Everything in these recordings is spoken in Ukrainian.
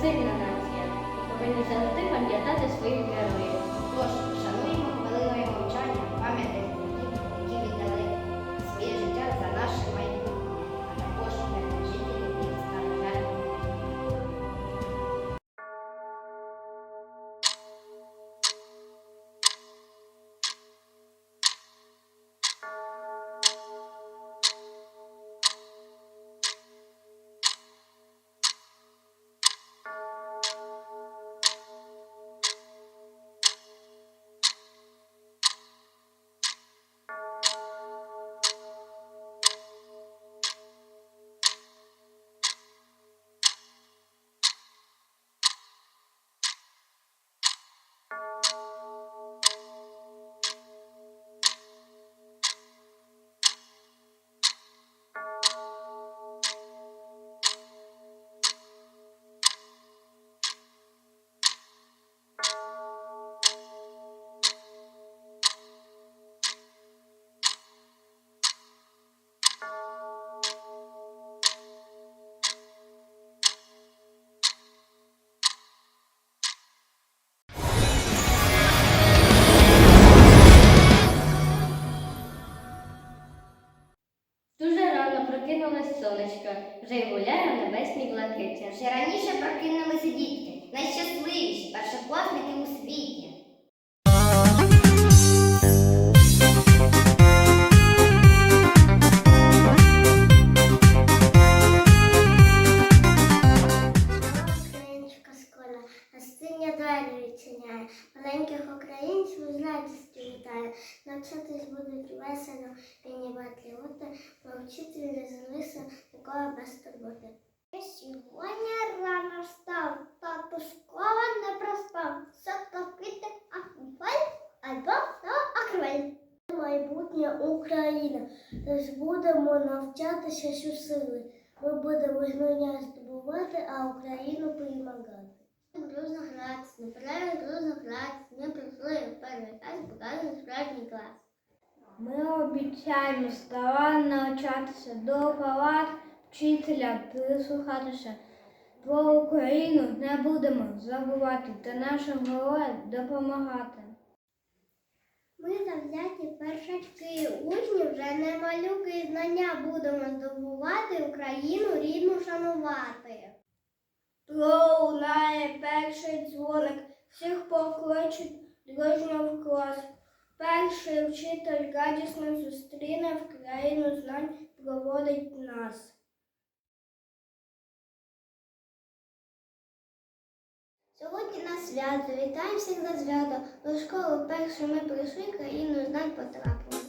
сильна нація. І повинні завжди пам'ятати своїх героїв. Тож шануємо хвилиною мовчання пам'яті прокинулось сонечко, вже й гуляє в небесній блакиті. Вже раніше прокинулися дітки, найщасливіші першокласники у світі. Маленьких українців з радістю вітає, навчатись будуть весело, війні патріоти, повчити не залися нікого без турботи. Сьогодні рано встав, тато школа не проспав, сотка квіти, акваль, або то акваль. Майбутня Україна, тож будемо навчатися щосили. Ми будемо знання здобувати, а Україну перемагати. Дружно гратися, неправильно дружно гратися, ми прийшли в перший клас, показуємо справжній клас. Ми обіцяємо старанно навчатися до палат вчителя прислухатися. Про Україну не будемо забувати та нашим героям допомагати. Ми завзяті першачки, учні вже не малюки, і знання будемо здобувати, Україну рідну шанувати. Пролунає перший дзвоник, всіх покличуть дружно в клас. Перший вчитель радісно зустріне в країну знань проводить нас. Сьогодні на свято, вітаємо всіх на свято. До школи перші ми прийшли, країну знань потрапили.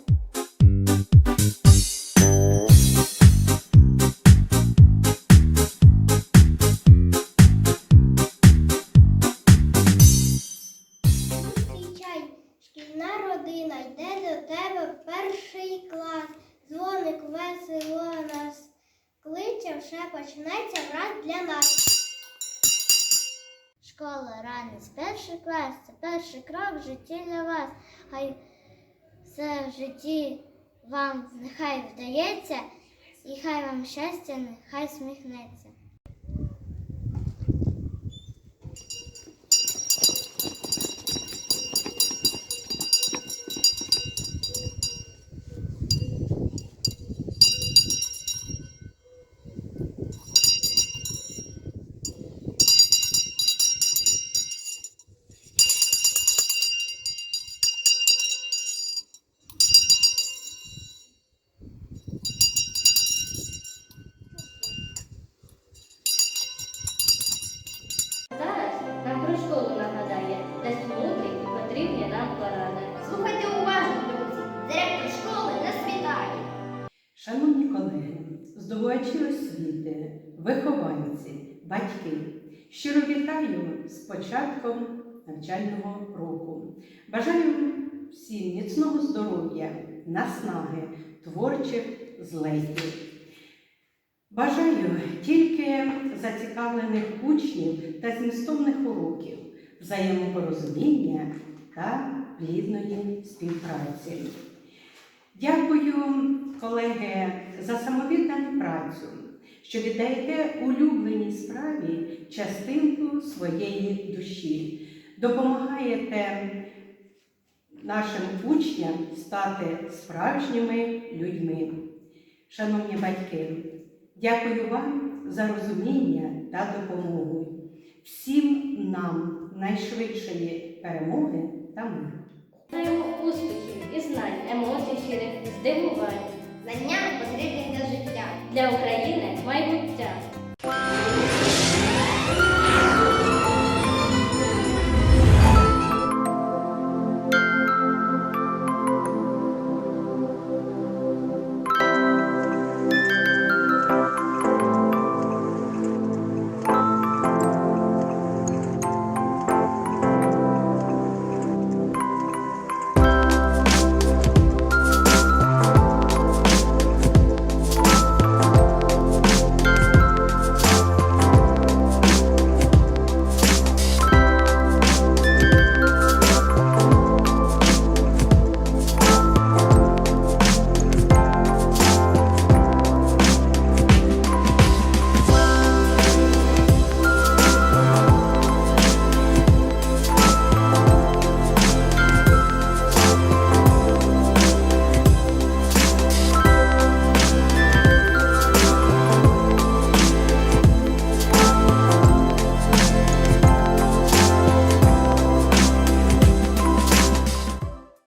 Весело нас кличе, вже почнеться враз для нас. Школа ранець, перший клас, це перший крок в житті для вас. Хай все в житті вам нехай вдається, і хай вам щастя, нехай сміхнеться. Зараз нам про школу де мудрі і потрібні нам поради. Слухайте уважно, друзі. Директор школи нас вітає. Шановні колеги, здобувачі освіти, вихованці, батьки, щиро вітаю з початком навчального року. Бажаю всім міцного здоров'я, наснаги, творчих злетів. Бажаю тільки зацікавлених учнів та змістовних уроків, взаємопорозуміння та плідної співпраці. Дякую, колеги, за самовіддану працю, що віддаєте улюбленій справі частинку своєї душі, допомагаєте нашим учням стати справжніми людьми. Шановні батьки, дякую вам за розуміння та допомогу. Всім нам найшвидшої перемоги та миру. Маємо успіхів і знань, емоцій щирих, здивувань. Знання потрібні для життя. Для України майбуття.